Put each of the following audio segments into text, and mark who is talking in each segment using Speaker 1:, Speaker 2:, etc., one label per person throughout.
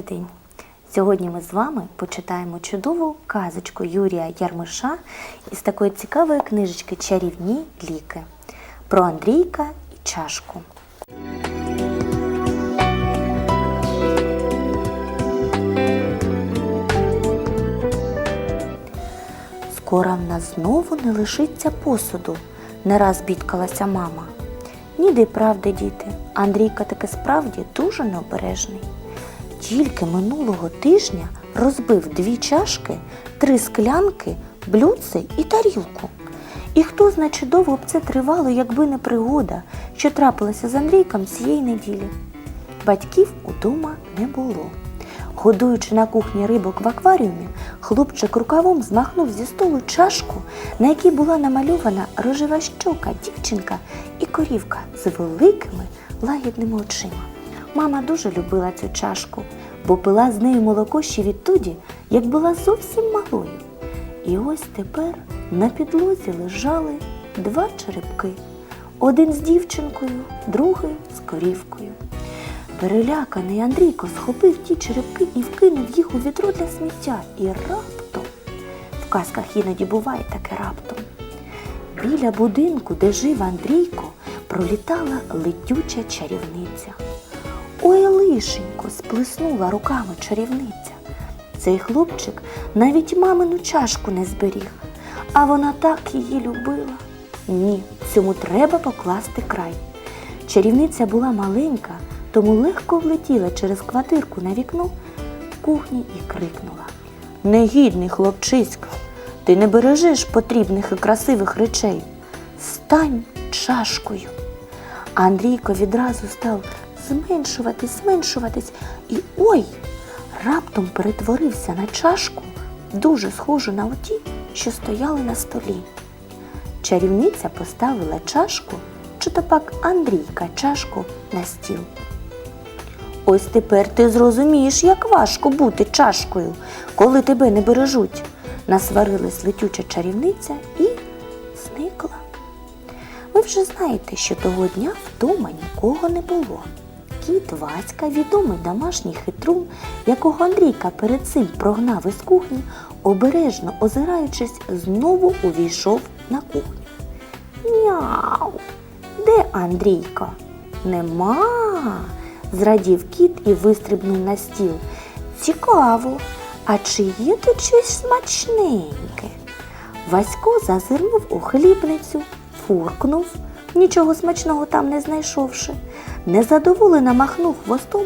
Speaker 1: Добрий день! Сьогодні ми з вами почитаємо чудову казочку Юрія Ярмиша із такої цікавої книжечки Чарівні ліки про Андрійка і чашку. Скоро в нас знову не лишиться посуду, не раз бідкалася мама. Ніде й правди, діти, Андрійка таки справді дуже необережний. Тільки минулого тижня розбив дві чашки, три склянки, блюдце і тарілку. І хто знає, чи довго б це тривало, якби не пригода, що трапилася з Андрійком цієї неділі. Батьків удома не було. Годуючи на кухні рибок в акваріумі, хлопчик рукавом змахнув зі столу чашку, на якій була намальована рожева щока, дівчинка і корівка з великими лагідними очима. Мама дуже любила цю чашку, бо пила з нею молоко ще відтоді, як була зовсім малою. І ось тепер на підлозі лежали два черепки. Один з дівчинкою, другий з корівкою. Переляканий Андрійко схопив ті черепки і вкинув їх у відро для сміття. І раптом, в казках іноді буває таке раптом, біля будинку, де жив Андрійко, пролітала летюча чарівниця. Ой, лишенько, сплеснула руками чарівниця. Цей хлопчик навіть мамину чашку не зберіг, а вона так її любила. Ні, цьому треба покласти край. Чарівниця була маленька, тому легко влетіла через квартирку на вікно в кухні і крикнула. Негідний хлопчисько, ти не бережеш потрібних і красивих речей. Стань чашкою. Андрійко відразу став зменшуватись, зменшуватись і ой! Раптом перетворився на чашку, дуже схожу на оті, що стояли на столі. Чарівниця поставила чашку, чи то пак Андрійка чашку на стіл. Ось тепер ти зрозумієш, як важко бути чашкою, коли тебе не бережуть. Насварилась летюча чарівниця і зникла. Ви вже знаєте, що того дня вдома нікого не було. Кіт Васька, відомий домашній хитрун, якого Андрійка перед цим прогнав із кухні, обережно озираючись, знову увійшов на кухню. Мяу! Де Андрійко? Нема. зрадів кіт і вистрибнув на стіл. Цікаво, а чи є тут щось смачненьке? Васько зазирнув у хлібницю, фуркнув, нічого смачного там не знайшовши. Незадоволено махнув хвостом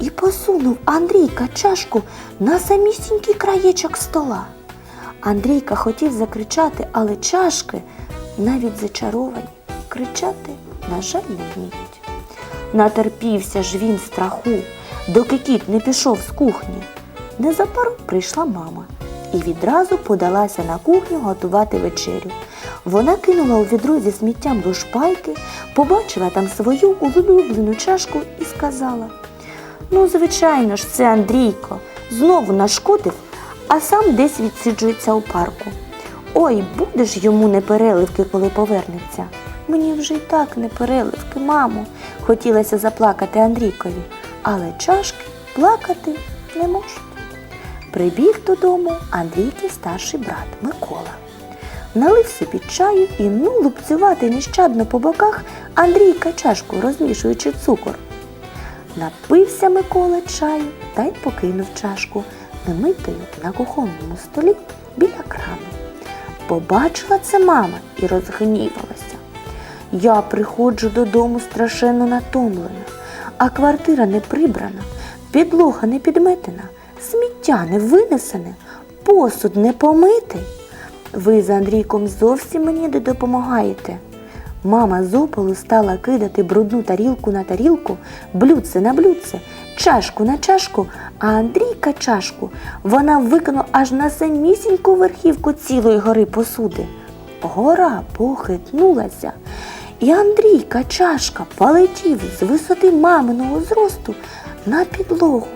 Speaker 1: і посунув Андрійка чашку на самісінький краєчок стола. Андрійка хотів закричати, але чашки, навіть зачаровані, кричати, на жаль, не вміють. Натерпівся ж він страху, доки кіт не пішов з кухні. Незабаром прийшла мама і відразу подалася на кухню готувати вечерю. Вона кинула у відро зі сміттям лушпайки, побачила там свою улюблену чашку і сказала: Ну, звичайно ж, це Андрійко знову нашкодив, а сам десь відсиджується у парку. Ой, буде ж йому непереливки, коли повернеться. Мені вже й так непереливки, мамо, хотілося заплакати Андрійкові, але чашки плакати не можуть. Прибіг додому Андрійки старший брат Микола. Налив собі чаю і ну лупцювати нещадно по боках Андрійка чашку, розмішуючи цукор. Напився Микола чаю та й покинув чашку, немитою на кухонному столі біля крану. Побачила це мама і розгнівалася. Я приходжу додому страшенно натомлена, а квартира не прибрана, підлога не підметена, сміття не винесене, посуд не помитий. Ви з Андрійком зовсім мені не допомагаєте. Мама з опалу стала кидати брудну тарілку на тарілку, блюдце на блюдце, чашку на чашку, а Андрійка чашку вона викинула аж на самісіньку верхівку цілої гори посуди. Гора похитнулася, і Андрійка чашка полетів з висоти маминого зросту на підлогу.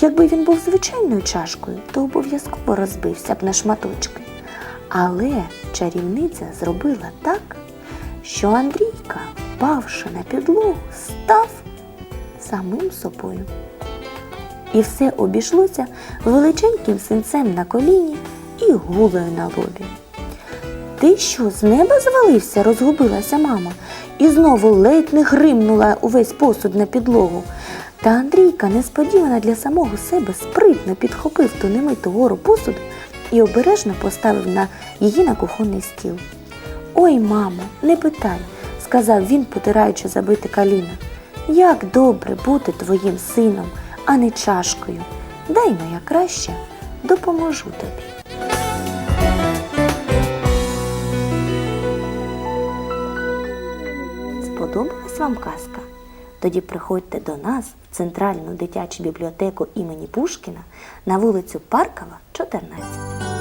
Speaker 1: Якби він був звичайною чашкою, то обов'язково розбився б на шматочки. Але чарівниця зробила так, що Андрійка, впавши на підлогу, став самим собою. І все обійшлося величеньким синцем на коліні і гулею на лобі. Ти що, з неба звалився? розгубилася мама і знову ледь не гримнула увесь посуд на підлогу. Та Андрійка несподівано для самого себе спритно підхопив ту немиту гору посуду і обережно поставив на її на кухонний стіл. Ой, мамо, не питай, сказав він, потираючи забите коліна. Як добре бути твоїм сином, а не чашкою. Дай моя краще, допоможу тобі. Сподобалась вам казка? Тоді приходьте до нас в Центральну дитячу бібліотеку імені Пушкіна на вулицю Паркова, 14.